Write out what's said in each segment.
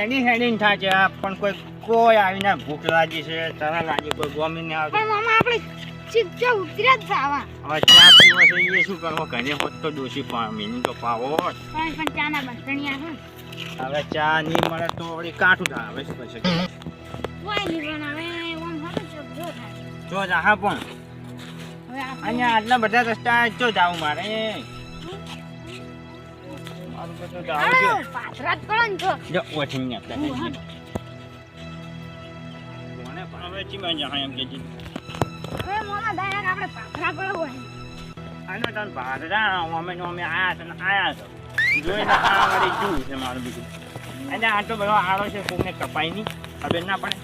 હેડી હેડી થાય છે. પણ કોઈ કોઈ આવીને ભૂખ લાગી છે તરત લાગી કોઈ ગોમી ને આવે. પણ મામા આપણે ચીજો ઉતર્યા જ જાવા હવે ચા પીવો છે એ શું કરવો? ઘરે હોત તો ડોસી પામીની તો પાવો. પણ હવે ચા નહીં મળે તો વળી કાઠું થાય. હવે શું કરી કોઈ નહીં બનાવે હવે ચગજો થાય. જો જા હા પણ. હવે અહીંયા આટલા બધા રસ્તા જો જાવ મારે. પાથરા જ કરો ને પડો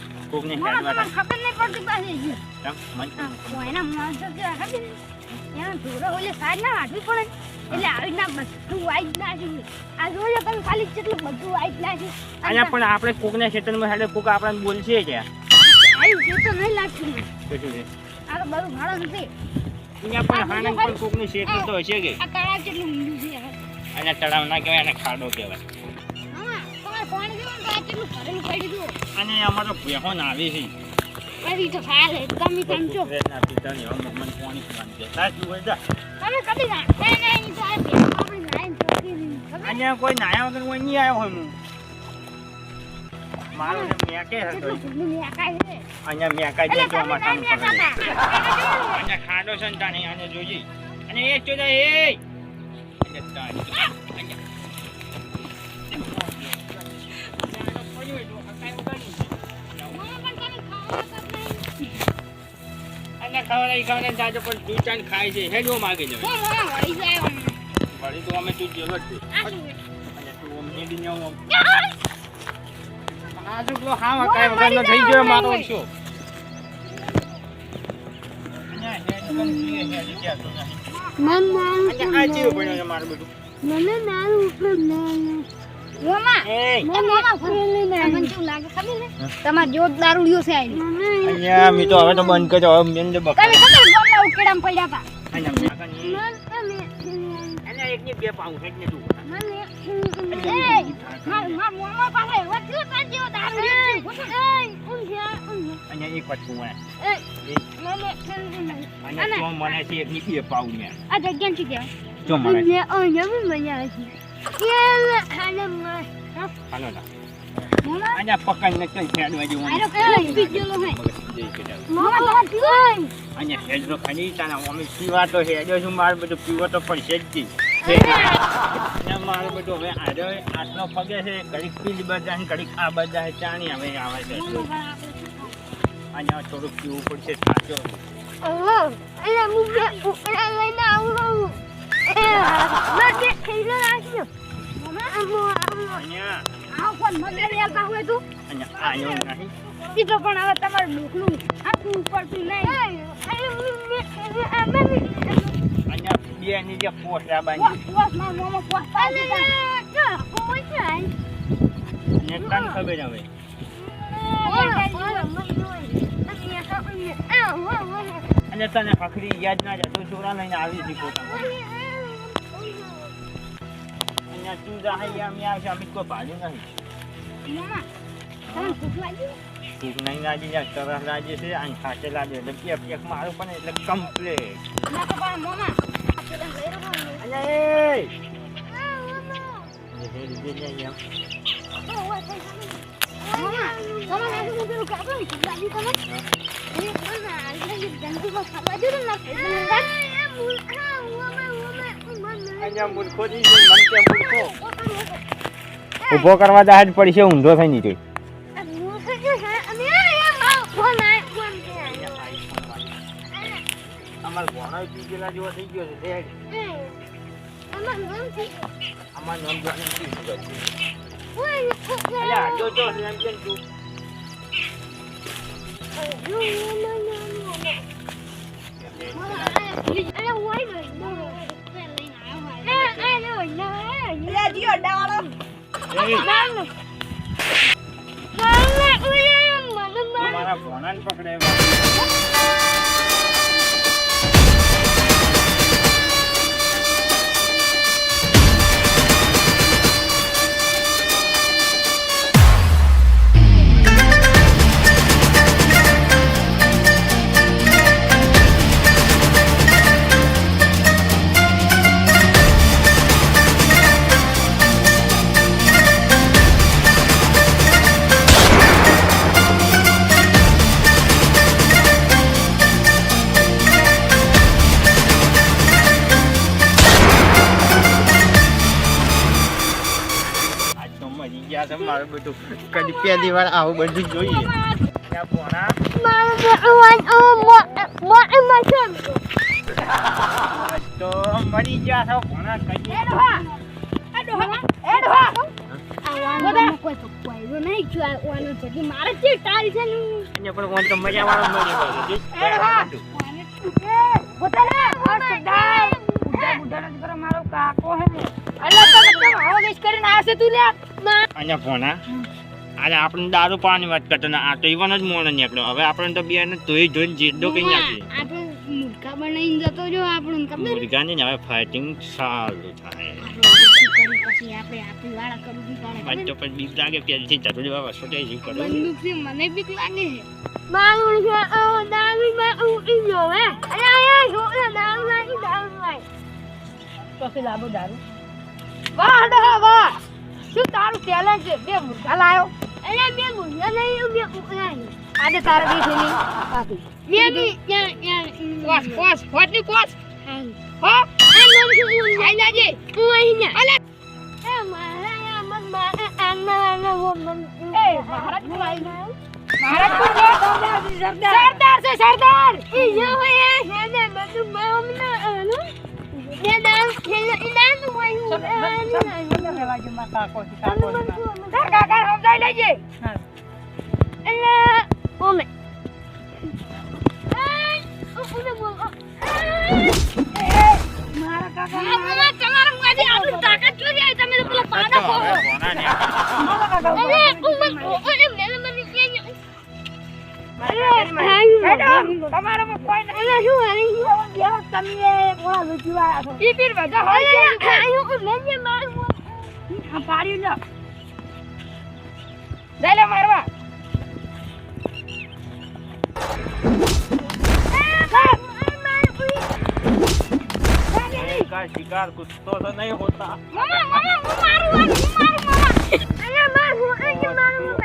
અમે નો ખબર ખબર નહીં પડતી પાછી મન ખબર ને, પડે. એટલે આવી રીતના બધું વાઈટ નાખ્યું આ જોજો તમે ખાલી કેટલું બધું વાઈટ નાખ્યું અહીંયા પણ આપણે કોકને ખેતરમાં હેડે કોક આપણને બોલશે કે. આવ્યું છે તો નહીં લાગતું છે. આ તો બધું ભાડો નથી. અહીંયા પણ હાણંદ પણ કોકની શેતી તો હશે કે. આ તળાવ કેટલું ઊંડું છે અને તળાવ ના કહેવાય અને ખાડો કહેવાય. અને અમારો ભેહોન આવે છે. પછી તો. કુકરેજના પિતાની હવે મને પાણી છે સાચું હોય અહીંયા કોઈ નાયા વગર કોઈ નહીં આવ્યો હોય હું. મારો જે મેકે હતો. અહીંયા મેકાઈ જાય તો અમારે સામે. અહીંયા ખાડો છે ને તાણે આને જોઈએ અને એ ચોદા એ અહીંયા. તાણે. અને ખવડાવી ખવડાવીને જાજો પણ તું ચાન ખાય છે. હે જો માગે હું મામા વળી જાય. વળી તો અમે તું જેલો જ? અને તું ઓમ હેડીને આમ. ઓમ આ જો પેલો કાય વગર વગરનો થઈ ગયો મારો છો મમ્મા હેડ હેડ તો આ ચેવું પડ્યું મારું બધું. મામા, એય, એ મામા, છે? તમારે જેવો દારૂડિયો છે અહીંયા મેં તો હવે તો બંધ કર્યો હવે મેં તો તમે ખબર ગામના ઉકેડામાં પડ્યા હતા? અહીંયા બે પાઉં છે. એક મને. છે એકની બે પાઉં ને. આ જગ્યા શું જો મને હાલો ના. કઈ જેવું આનો હે? મામા, પીવું? ખાલી તો હેડ્યો છું. મારે બધું પીવો તો પડશે જ જી. મારું બધું હવે આડો આટલો પગે છે ઘડીક પીજ બધા ઘડીક આ બધા ચાણી હવે આવે છે. થોડુંક પીવું પડશે સાચો. ઓહો, અહીંયા હું ઉપરા લઈને આવું. મેં ખીલો રાખ્યો. મામા, અહીંયા આ કોણ મગર હતું? પણ હવે તમારું ડોકલું આખું ઉપડતું નહીં. અહીંયા બે ની જે પોસડા બાંધી પોસ, પોસ, મારા મોમાં પોસ પાડી દીધા. અને તને ખબર અને તને ફખરી યાદ ના જાય તું છોરા લઈને આવી છી પોતાનું અહીંયા તું જાહે અમે આવશે અમે કોઈ મામા, તમને ભૂખ નહીં લાગી જાય તરસ લાગે છે અને ખાતે લાગે એટલે પેક પેક મારું પણ એટલે કમ્પ્લેટ હેડી દે ઊભો કરવા જહાજ પડશે ઊંધો થઈ નીકળી. અમાર ભણો પી ગયેલા જેવો થઈ ગયો છે અમાર નામ જો જો કેમ તું એ મારા ભણાને પકડે મારું બધું. કદી પહેલી વાર આવું બધું જોઈએ. તો મરી ગયા છો ભોણા કદી મારે જે તારી છે ને પણ કોણ તો મજા વાળો મળી કરીને હા. તું સરદાર અને ફોના અરે આપણે દારૂ પાણી વાત કરતો ને આ તો ઈવન જ મોણ નીકળ્યો. હવે આપણે તો બે ને તોય જોઈને જીડો કઈ નાખી આપણે બનાવીને જતો ખબર? ને હવે ફાઇટિંગ સારું થાય. પછી આપણે આપણી વાળા કરવું પડે તો પણ બીક લાગે પહેલથી જરૂરી બાબા શું થાય છે બંદૂકથી મને બીક લાગે છે. મારું છે ઓ દાવી માં ઉઈ ગયો હે? અરે અરે જો દારૂ પછી લાવો દારૂ. વાહ વાહ. શું તારું ટેલેન્ટ છે બે મુર્ગા લાયો? અરે બે મુર્ગા નહીં બે ઉકલા આજે તારે બી થેલી પાકી બે ની કોસ કોસ હોટની કોસ? હો? આ મન શું આઈ લાજે હું અહીં ને અલે. એ મારા મન મારા આના આના વો મન એ મહારાજ કોણ આઈ ના છે? સરદાર છે સરદાર. ઈ યો હે હે ને બધું ના આનું તાકાત ચોરી આવી તમે પેલા પાડા ખો તમારામાં કોઈ નથી અરે શું હાલી બેહો, તમે ઘોડા લૂંટી વાળા છો ઈ પીર બધા હોય કે આયું મેલે મારું આ પાડ્યું લો જાય લે મારવા का शिकार कुत्तों तो नहीं होता મમ્મા મમ્મા હું મારું હું મારું મમ્મા અરે માર હું અહીં મારું वो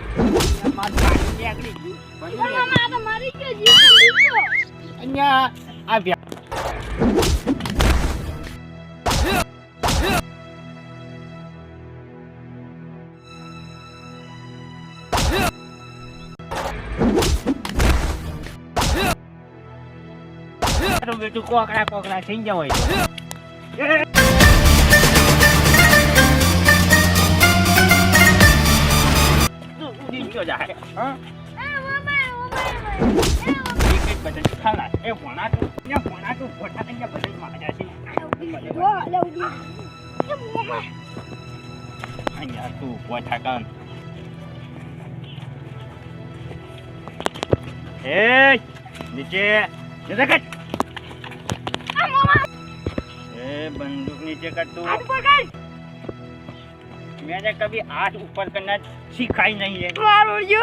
મમ્મા આ તો મારી ગયો જીવ દીકો અહીંયા આ વ્યા તારું બેટું કોકડા કોકડા થઈ જવાય પોઠા કાન એ નીચે બંદૂક નીચે કર તું હાથ પકડ मैंने कभी हाथ ऊपर करना सिखाई नहीं है મારું જો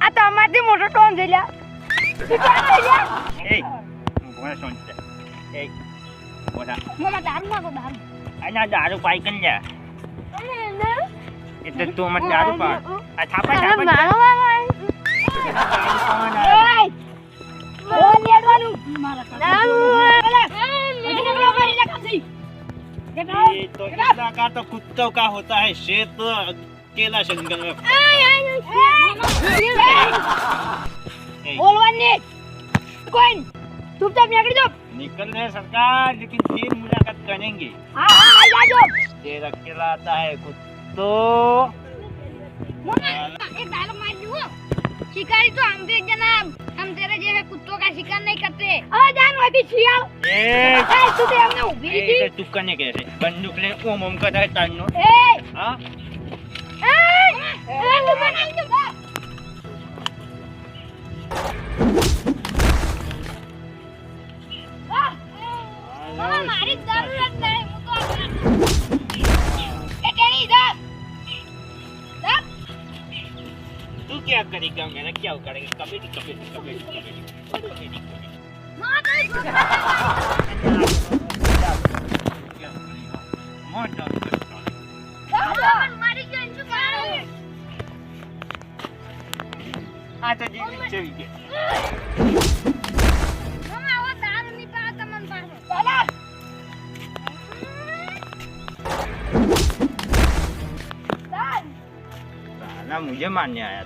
આ તો અમારથી મોટો ટોન થઈ લ્યા ए बोला सुन ए बोला મમ્મા દારૂ નાખો દારૂ આના દારૂ પાઈ કરી લે અરે ના એટલે તું મત દારૂ પા આ થાપા અરે થાપા મારો મામા દારૂ પાવાના. ઓય બોલ લેડવાનું મારા દારૂ नहीं तो केला का तो कुत्तों का होता है शेर तो केला जंगल में कौन चुपचाप निकल जाओ निकल रहे सरकार लेकिन तीन मुलाकात करेंगे शेर अकेला आता है कुत्तो एक डायलॉग मार लूँ शिकारी तो हम भी जनाब हम तेरे जैसे कुत्तों का शिकार नहीं करते अरे जान वाली छियाल ए तू तो हमने उभी थी ए तो चुप करने बंदूक ले ओम ओम का तेरे तानो ए हां ए ए तू बना के करी गांव में ना क्या करेंगे कभी नहीं कभी नहीं कभी नहीं कभी नहीं कभी नहीं मार दो Ah, tadi, cewek. Mama, awas, aku nih, Pak. Teman-teman, salah. Salah, mau jaman ya?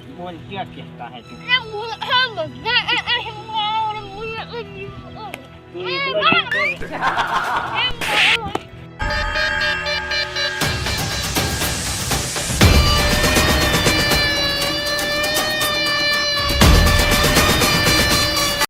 બોલ ક્યાં કહેતા હે તું તું